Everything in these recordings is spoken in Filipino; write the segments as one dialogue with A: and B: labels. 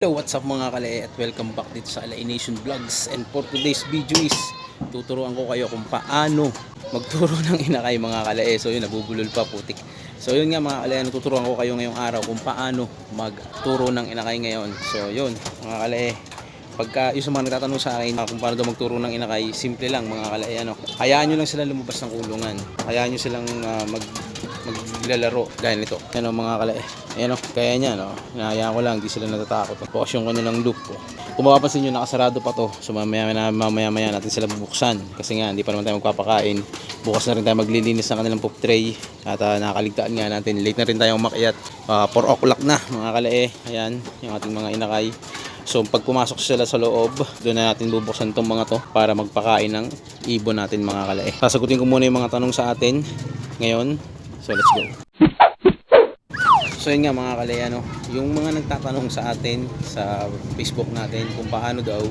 A: Hello, what's up mga kalae at welcome back dito sa Alay Nation Vlogs. And for today's video is tuturuan ko kayo kung paano magturo ng inakay mga kalae so yun nabubulol pa putik. So yun nga mga kalae tuturuan ko kayo ngayong araw kung paano magturo ng inakay ngayon. So yun mga kalae pagka yung sa mga nagtatanong sa akin ah, kung paano daw magturo ng inakay simple lang mga kalae ano hayaan nyo lang sila lumabas ng kulungan hayaan nyo silang ah, mag maglalaro dahil nito. Yan o mga kalae. Ayan o, kaya niya no. Hinahayaan ko lang, di sila natatakot. Focus yung kanilang loop ko. Kung mapapansin nyo, nakasarado pa to. So mamaya na mamaya maya natin sila bubuksan. Kasi nga, hindi pa naman tayo magpapakain. Bukas na rin tayo maglilinis ng kanilang poop tray. At uh, nakakaligtaan nga natin. Late na rin tayo umakyat. Uh, 4 o'clock na mga kalae. Ayan, yung ating mga inakay. So pag pumasok sila sa loob, doon na natin bubuksan tong mga to para magpakain ng ibon natin mga kalae. Sasagutin ko muna yung mga tanong sa atin ngayon. So let's go. So yun nga mga kalaya no, yung mga nagtatanong sa atin sa Facebook natin kung paano daw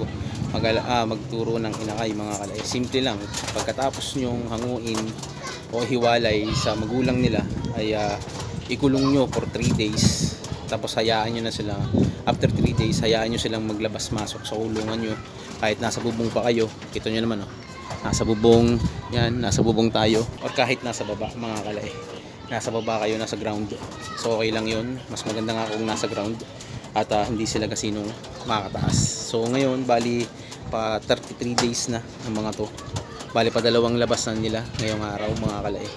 A: mag ah, magturo ng inakay mga kalaya. Simple lang, pagkatapos nyong hanguin o hiwalay sa magulang nila ay ah, ikulong nyo for 3 days tapos hayaan nyo na sila. After 3 days hayaan nyo silang maglabas masok sa kulungan nyo. Kahit nasa bubong pa kayo kita nyo naman oh. Nasa bubong yan nasa bubong tayo. Or kahit nasa baba mga kalay. Nasa baba kayo nasa ground. So okay lang yun. Mas maganda nga kung nasa ground at ah, hindi sila kasinong makakataas so ngayon bali pa 33 days na ang mga to. Bali pa dalawang labas na nila ngayong araw mga kalay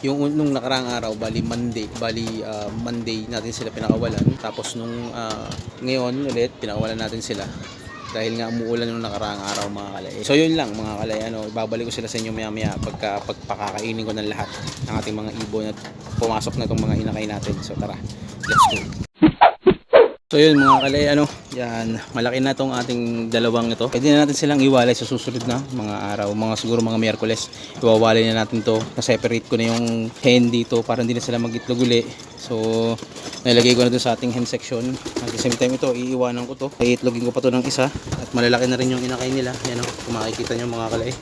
A: yung un- nung nakaraang araw bali Monday bali ah, Monday natin sila pinakawalan tapos nung ah, ngayon ulit pinakawalan natin sila dahil nga umuulan nung nakaraang araw mga kalay. So yun lang mga kalay, ano, ibabalik ko sila sa inyo maya maya pagka pagpakakainin ko ng lahat ng ating mga ibon at pumasok na itong mga inakay natin. So tara, let's go. So yun mga kalay, ano, yan, malaki na tong ating dalawang ito. Pwede na natin silang iwalay sa susunod na mga araw, mga siguro mga Miyerkules. Iwawalay na natin to. Na-separate ko na yung hen dito para hindi na sila mag-itlog uli. So, nilagay ko na dun sa ating hen section. At the same time ito, iiwanan ko to. Iitlogin ko pa to ng isa. At malalaki na rin yung inakay nila. Yan o, kung makikita nyo mga kalay.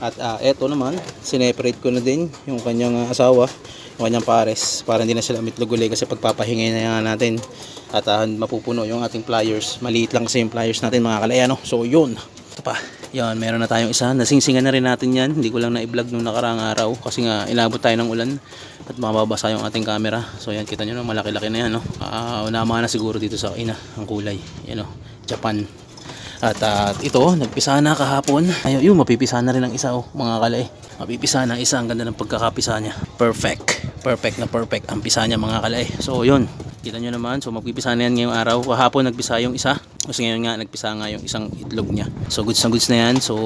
A: At ah, eto naman, sineparate ko na din yung kanyang ah, asawa, yung kanyang pares, para hindi na sila mitlog uli kasi pagpapahingay na nga natin at ah, mapupuno yung ating pliers. Maliit lang kasi yung pliers natin mga kalay, ano? So yun, ito pa. Yan, meron na tayong isa. Nasingsingan na rin natin yan. Hindi ko lang na-vlog nung nakaraang araw kasi nga inabot tayo ng ulan at mababasa yung ating camera. So yan, kita nyo no, malaki-laki na yan. No? Uh, unama na siguro dito sa ina ang kulay. Yan, no? Japan. At ah, ito, nagpisa na kahapon. Ayun, yun, mapipisa na rin ang isa, oh, mga kalay. Mapipisa na ang isa, ang ganda ng pagkakapisa niya. Perfect. Perfect na perfect ang pisa niya, mga kalay. So, yun. Kita nyo naman, so magpipisa na yan ngayong araw. Kahapon nagpisa yung isa. Kasi ngayon nga, nagpisa nga yung isang itlog niya. So, goods na goods na yan. So,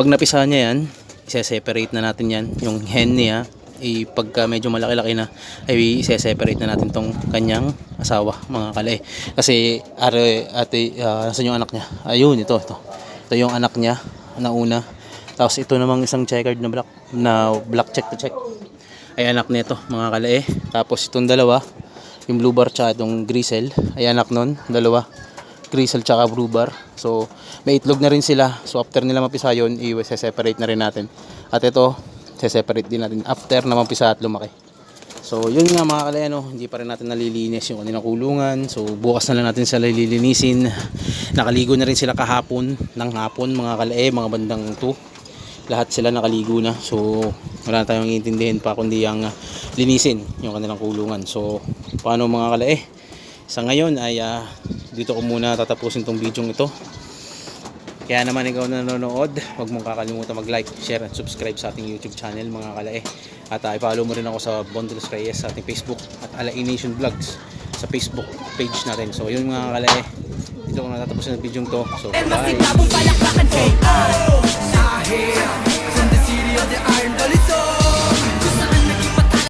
A: pag napisa niya yan, isa-separate na natin yan. Yung hen niya, eh, pagka medyo malaki-laki na ay i-separate na natin tong kanyang asawa mga kalay kasi are ate uh, nasan yung anak niya? Ayun ito ito. Ito yung anak niya na una tapos ito namang isang checkered na black na black check to check. Ay anak nito mga kalay tapos itong dalawa yung blue bar tsaka itong grisel. Ay anak nun dalawa. Grisel tsaka blue bar. So may itlog na rin sila. So after nila mapisa yun i-separate na rin natin. At ito separate din natin after na mampisa at lumaki. So, yun nga mga kaleno, hindi pa rin natin nalilinis yung kanilang kulungan. So, bukas na lang natin sila lilinisin. Nakaligo na rin sila kahapon, ng hapon mga kalae, mga bandang 2. Lahat sila nakaligo na. So, wala na tayong iintindihin pa kundi ang linisin yung kanilang kulungan. So, paano mga kalae? Sa ngayon ay uh, dito ko muna tatapusin tong video ito. Kaya naman ikaw na nanonood, huwag mong kakalimutan mag-like, share at subscribe sa ating YouTube channel mga kalae. At uh, i-follow mo rin ako sa Bondos Reyes sa ating Facebook at Alae Nation Vlogs sa Facebook page natin. So yun mga kalae, dito ko natatapos ng video to. So bye!